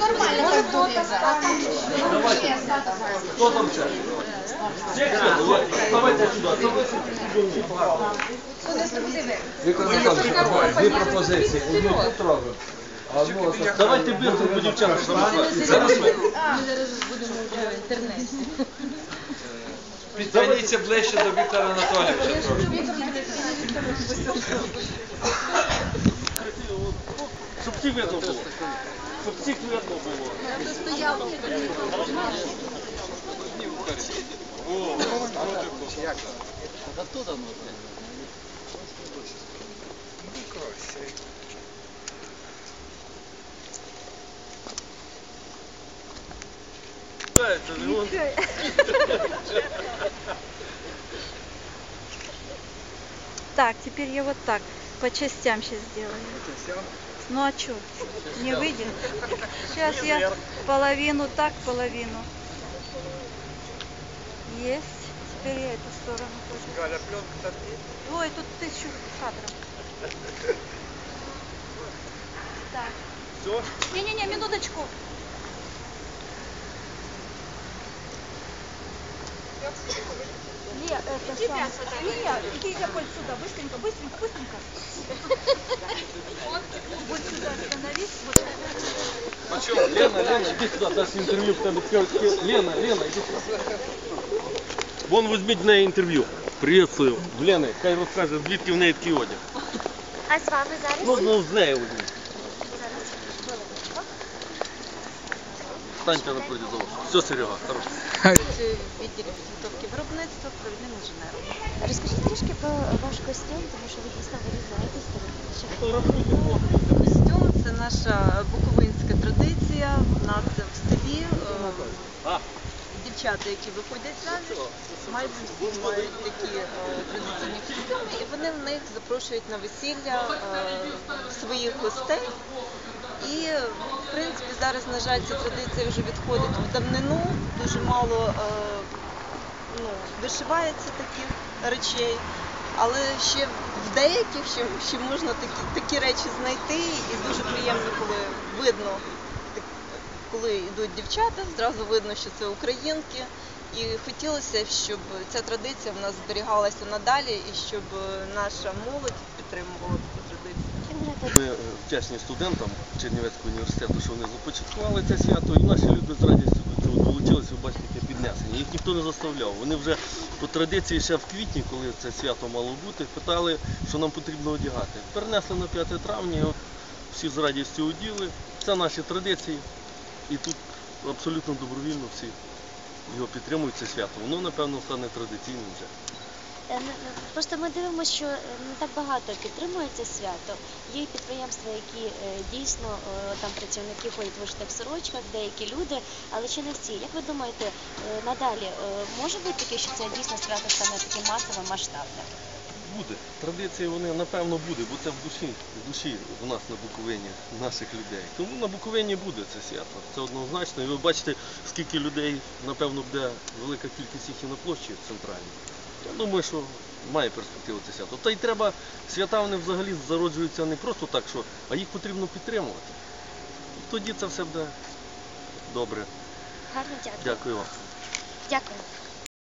Нормально так буде. Хто там ще? Давайте сюди. Віктор Михайлович, дві пропозиції. Одну отак. Давайте бігти по дівчатам. Зараз ми. Ми зараз будемо в інтернеті. Підтягніться ближче до Віктора Анатолійовича. Щоб всіх видно було. Щоб всіх видно було. Це не он. Так, теперь я вот так по частям сейчас сделаю. Ну а что? Не выйдет? Сейчас я половину так, половину. Есть. Теперь я эту сторону тоже. Галя, пленка Ой, тут тысячу кадров. Так. Все? Не-не-не, минуточку. Ле, это сам. Лия, иди, Леопольд, сюда, быстренько, быстренько, быстренько. Вот сюда становись. Вот. Лена, Лена, иди сюда, дашь интервью в тебе. скажуть, Лена, Лена, иди сюда. Вон візьміть в неї інтерв'ю. Приветствую. В Лени, хай розкаже, звідки в неї такий одяг. А з вами зараз? Ну, ну з нею візьміть. Станьте напроти зовсім. Все, Серега, хорошо. Працюю в відділі підготовки виробництва провідним інженером. Розкажіть трішки про ваш костюм, тому що ви дійсно вирізаєтесь. Костюм Це наша буковинська традиція. У нас в селі е, дівчата, які виходять заміж, мають такі е, традиційні костюми, і вони в них запрошують на весілля е, своїх гостей. І в принципі зараз, на жаль, ця традиція вже відходить в давнину. Дуже мало ну, вишивається таких речей. Але ще в деяких ще, ще можна такі, такі речі знайти, і дуже приємно, коли видно, коли йдуть дівчата, зразу видно, що це українки. І хотілося, б, щоб ця традиція в нас зберігалася надалі і щоб е, наша молодь підтримувала таку традицію. Ми е, вдячні студентам Чернівецького університету, що вони започаткували це свято, і наші люди з радістю до ви бачите, піднесення. Їх ніхто не заставляв. Вони вже по традиції ще в квітні, коли це свято мало бути, питали, що нам потрібно одягати. Перенесли на 5 травня, всі з радістю оділи. Це наші традиції. І тут абсолютно добровільно всі його підтримують це свято. Воно, напевно, стане традиційним вже. Е, Просто ми дивимося, що е, не так багато підтримують це свято. Є підприємства, які е, дійсно там працівники ходять в вишитих сорочках, деякі люди, але ще не всі. Як ви думаєте, надалі може бути таке, що це дійсно свято стане таким масовим, масштабним? Буде. Традиції вони напевно буде, бо це в душі, в душі у нас на Буковині, наших людей. Тому на Буковині буде це свято. Це однозначно. І ви бачите, скільки людей, напевно, буде велика кількість їх і на площі центральній. Я думаю, що має перспективу це свято. Та й треба, свята вони взагалі зароджуються не просто так, що, а їх потрібно підтримувати. Тоді це все буде добре. Гарно дякую. Дякую вам. Дякую.